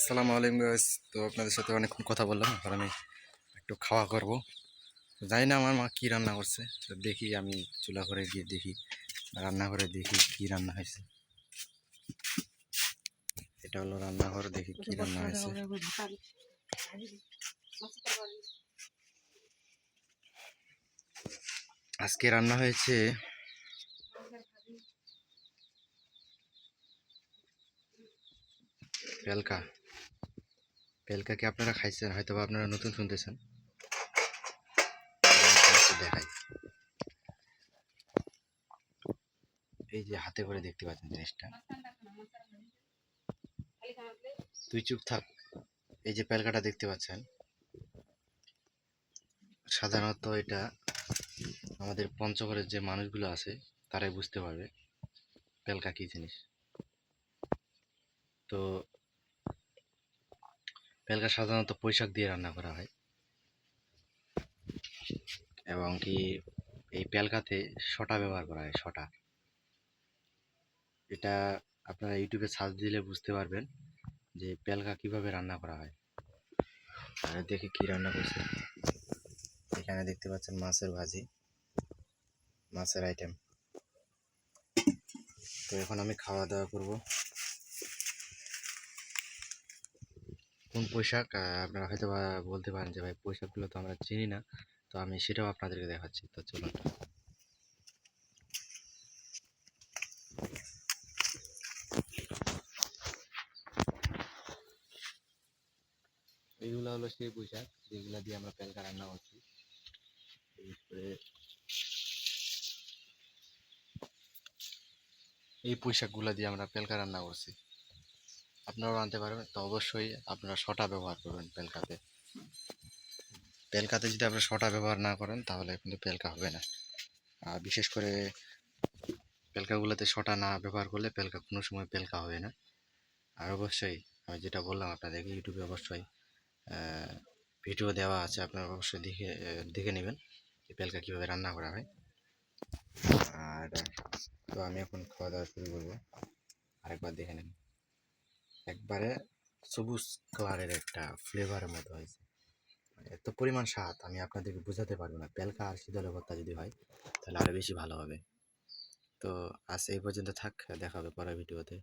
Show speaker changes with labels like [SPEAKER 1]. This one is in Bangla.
[SPEAKER 1] আসসালামু আলাইকুম গাইস তো আপনাদের সাথে অনেকক্ষণ কথা বললাম এখন আমি একটু খাওয়া করব। জানি না আমার মা কী রান্না করছে, তো দেখি আমি চুলা করে গিয়ে দেখি রান্না করে দেখি কী রান্না হয়েছে। এটা হলো রান্নাঘর, দেখি কী রান্না হয়েছে। আজকে রান্না হয়েছে পেলকা। পেলকা কি আপনারা খাইছেন? হয়তো আপনারা নতুন শুনতেছেন। দেখাই। এই যে হাতে করে দেখতে পাচ্ছেন জিনিসটা। তুই চুপ থাক। এই যে পেলকাটা দেখতে পাচ্ছেন। সাধারণত এটা আমাদের পঞ্চগড়ের যে মানুষগুলো আছে, তারাই বুঝতে পারবে পেলকা কি জিনিস। তো পেলকা সাধারণত পুঁইশাক দিয়ে রান্না করা হয়। এবং কি এই পেলকাতে শটা ব্যবহার করা হয়, শটা। এটা আপনারা ইউটিউবে সার্চ দিলে বুঝতে পারবেন যে পেলকা কীভাবে রান্না করা হয়। আর দেখি কি রান্না করছে। এখানে দেখতে পাচ্ছেন মাছের ভাজি, মাছের আইটেম তো এখন আমি খাওয়া দাওয়া করব। কোন পোশাক? আপনারা হয়তো বলতে পারেন যে, ভাই, পোশাকগুলো তো আমরা চিনি না। তো আমি সেটাও আপনাদেরকে দেখাচ্ছি। তো চলুন। এইগুলো হলো সেই পোশাক যেগুলো দিয়ে আমরা পেলকা রান্না করছি। এই পোশাকগুলো দিয়ে আমরা পেলকা রান্না করছি। আপনারাও আনতে পারবেন। তো অবশ্যই আপনারা শটা ব্যবহার করবেন পেলকাতে। পেলকাতে যদি আপনারা শটা ব্যবহার না করেন, তাহলে কিন্তু পেলকা হবে না। আর বিশেষ করে পেলকাগুলোতে শটা না ব্যবহার করলে পেলকা কোনো সময় পেলকা হবে না। আর অবশ্যই আমি যেটা বললাম আপনাদেরকে, ইউটিউবে অবশ্যই ভিডিও দেওয়া আছে, আপনারা অবশ্যই দেখে দেখে নেবেন যে পেলকা কীভাবে রান্না করা হয়। আর তো আমি এখন খাওয়া দাওয়া শুরু করব। আরেকবার দেখে নেন একবারে সবুজ কালারের একটা ফ্লেভারের মতো হয়েছে। মানে এত পরিমাণ স্বাদ, আমি আপনাদেরকে বোঝাতে পারব না। পেলকা আর শীতলের ভর্তা যদি হয়, তাহলে আরও বেশি ভালো হবে। তো আজ এই পর্যন্ত থাক, দেখা হবে পরের ভিডিওতে